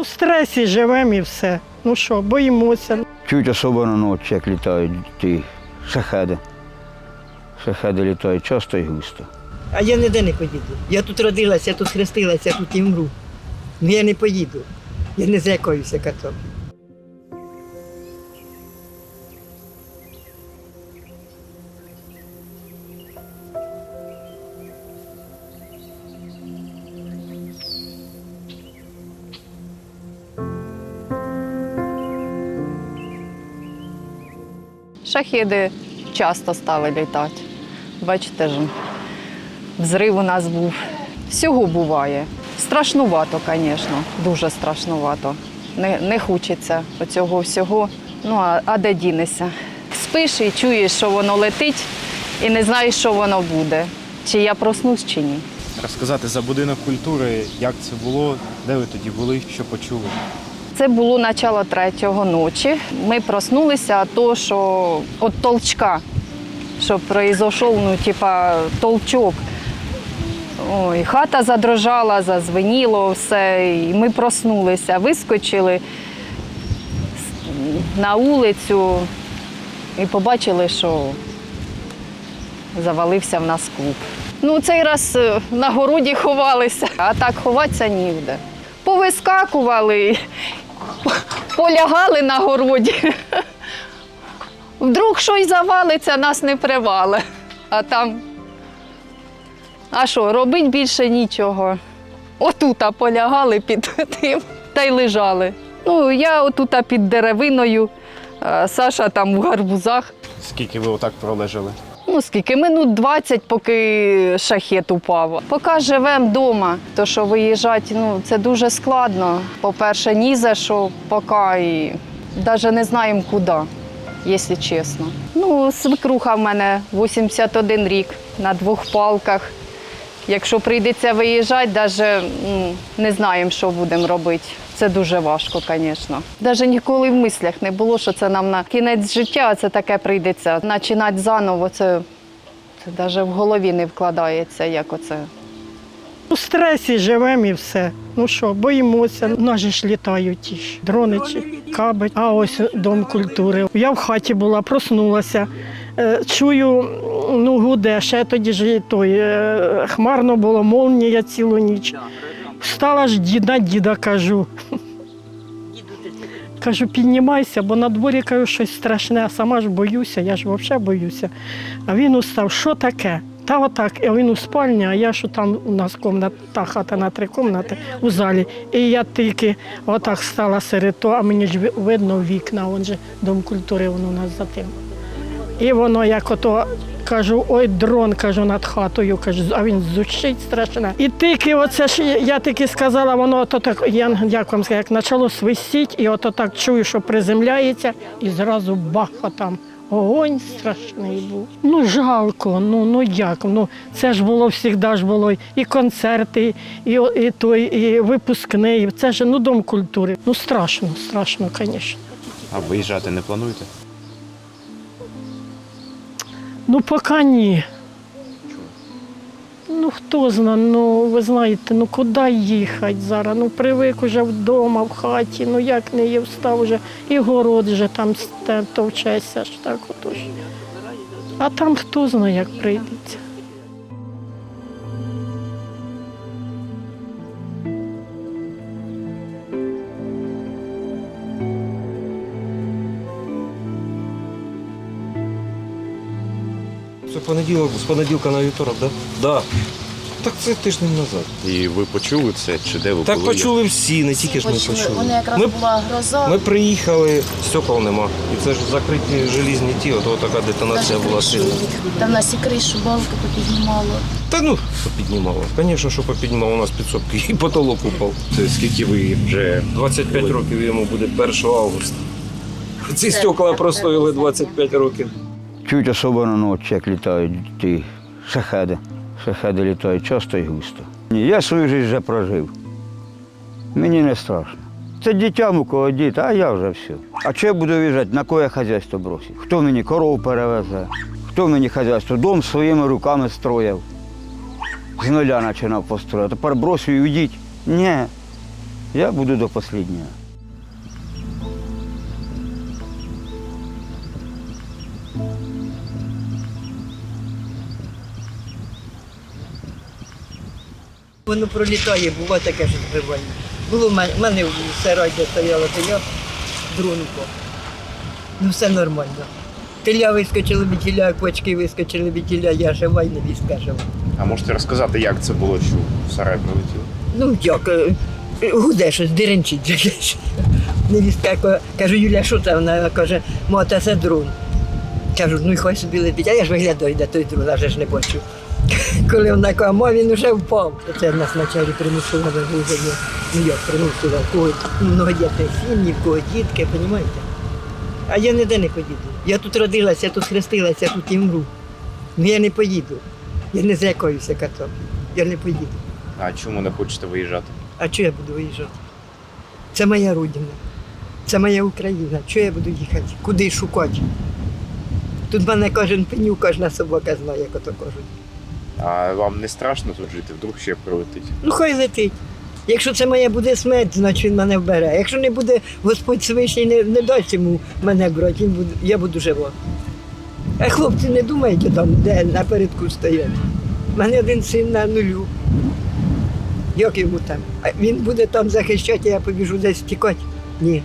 У стресі живемо і все. Ну що, боїмося. Чуть особливо ночі, як літають ті шахеди. Шахеди літають часто і густо. А я ніде не поїду. Я тут родилася, я тут хрестилася, я тут і вмру. Ну я не поїду. Я не злякаюся катом. Шахіди часто стали літати. Бачите ж, взрив у нас був. Всього буває. Страшнувато, звісно, дуже страшнувато. Не, не хочеться оцього всього. Ну, а, а де дінешся? Спиш і чуєш, що воно летить, і не знаєш, що воно буде. Чи я проснусь, чи ні. Розказати за будинок культури, як це було, де ви тоді були, що почули. Це було начало третього ночі. Ми проснулися, а то, що от толчка, що произошов, ну, типа, толчок. Ой, хата задрожала, зазвеніло все. І ми проснулися, вискочили на вулицю і побачили, що завалився в нас клуб. Ну, цей раз е, на городі ховалися, а так ховатися ніде. Повискакували, полягали на городі. Вдруг щось завалиться, нас не привали. А там. А що, робить більше нічого. Отута полягали під тим та й лежали. Ну, я отута під деревиною, Саша там у гарбузах. Скільки ви отак пролежали? Ну, скільки? Минут 20, поки шахет упав. Поки живемо вдома, то що виїжджати, ну, це дуже складно. По-перше, ні за що, поки і навіть не знаємо куди, якщо чесно. Ну, свекруха в мене 81 рік на двох палках. Якщо прийдеться виїжджати, навіть не знаємо, що будемо робити. Це дуже важко, звісно. Навіть ніколи в мислях не було, що це нам на кінець життя а це таке прийдеться. Починати заново, це, це навіть в голові не вкладається, як оце. У стресі живемо і все. Ну що, боїмося. Наші ж літають ті ж дрони каби. А ось дом культури. Я в хаті була, проснулася. Е, Чую, ну гуде, ще тоді ж той е, хмарно було, молнія цілу ніч. Встала ж діда, діда кажу. Кажу, піднімайся, бо на дворі кажу щось страшне, а сама ж боюся, я ж взагалі боюся. А він устав, що таке? Та отак, і він у спальні, а я що там у нас комната, та хата на три кімнати у залі. І я тільки отак стала серед того, а мені ж видно вікна, он же дом культури, воно у нас за тим. І воно як ото кажу, ой, дрон кажу над хатою, кажу, а він зучить страшне. І тільки оце ж я тільки сказала, воно ото так, я як вам сказати, як почало свистіть, і ото так чую, що приземляється, і зразу баха там. Огонь страшний був. Ну жалко, ну ну як? Ну це ж було завжди ж було і концерти, і, і той, і випускний. Це ж ну дом культури. Ну страшно, страшно, звісно. А виїжджати не плануєте? Ну, поки ні. Ну, хто зна, ну ви знаєте, ну куди їхати зараз? Ну, привик уже вдома, в хаті, ну як не є, встав вже, і город вже там товчеся ж так отож. А там хто знає, як прийдеться. Це понеділок, з понеділка на вівторок, так? Да? Да. Так це тиждень назад. І ви почули це, чи де ви Так були? почули всі, не тільки ж ми Почули. почули. Вони якраз Ми, була гроза. ми приїхали, стекол нема. І це ж закриті желізні ті, от така детонація Навіть була кришу сильна. від- Там нас і кришу, балки попіднімало. Та ну, попіднімало. Звісно, що попіднімало у нас підсобки і потолок упав. Це скільки ви вже 25 років йому буде 1 августа. Ці стекла простоїли 25 років. Чуть особливо ночі, як літають ті шахеди. Шахеди літають часто і густо. Ні, я свою життя вже прожив. Мені не страшно. Це дітям у кого діти, а я вже все. А що я буду виїжджати, на кое хазяйство бросить? Хто мені корову перевезе? Хто мені хазяйство? Дом своїми руками строїв. З нуля починав построїти. Тепер бросив і уйдіть. Ні. Я буду до останнього. Воно пролітає, буває таке, що збиває. Було в мене, в мене в сараді стояло теля, друнко. Ну все нормально. Теля вискочили від тіля, кочки вискочили від тіля, я жива і невістка жива. А можете розказати, як це було, що в сарай прилетіло? Ну як, е, гуде щось, деренчить. якесь. Невістка ка- кажу, Юля, що це? Вона каже, мота, це дрон. Кажу, ну і хай собі летить, а я ж виглядаю, де той дрон, аж ж не бачу. Коли вона каже, ма, він вже впав. Це в нас вначалі примусове вивезення. Ну як примусове, в кого многодітні сім'ї, в кого дітки, розумієте? А я ніде не поїду. Я тут родилася, я тут хрестилася, я тут і вмру. Ну я не поїду. Я не злякаюся картоплі. Я не поїду. А чому не хочете виїжджати? А чого я буду виїжджати? Це моя родина, це моя Україна. Чого я буду їхати? Куди шукати? Тут мене кожен пеню, кожна собака знає, як ото кажуть. А вам не страшно тут жити? Вдруг ще прилетить? Ну хай летить. Якщо це моя буде смерть, значить він мене вбере. Якщо не буде Господь Всевишній не, не дасть йому мене брати, він буде, я буду жива. А хлопці не думайте там, де напередку стоять. У мене один син на нулю. Як йому там? Він буде там захищати, а я побіжу десь тікати? Ні.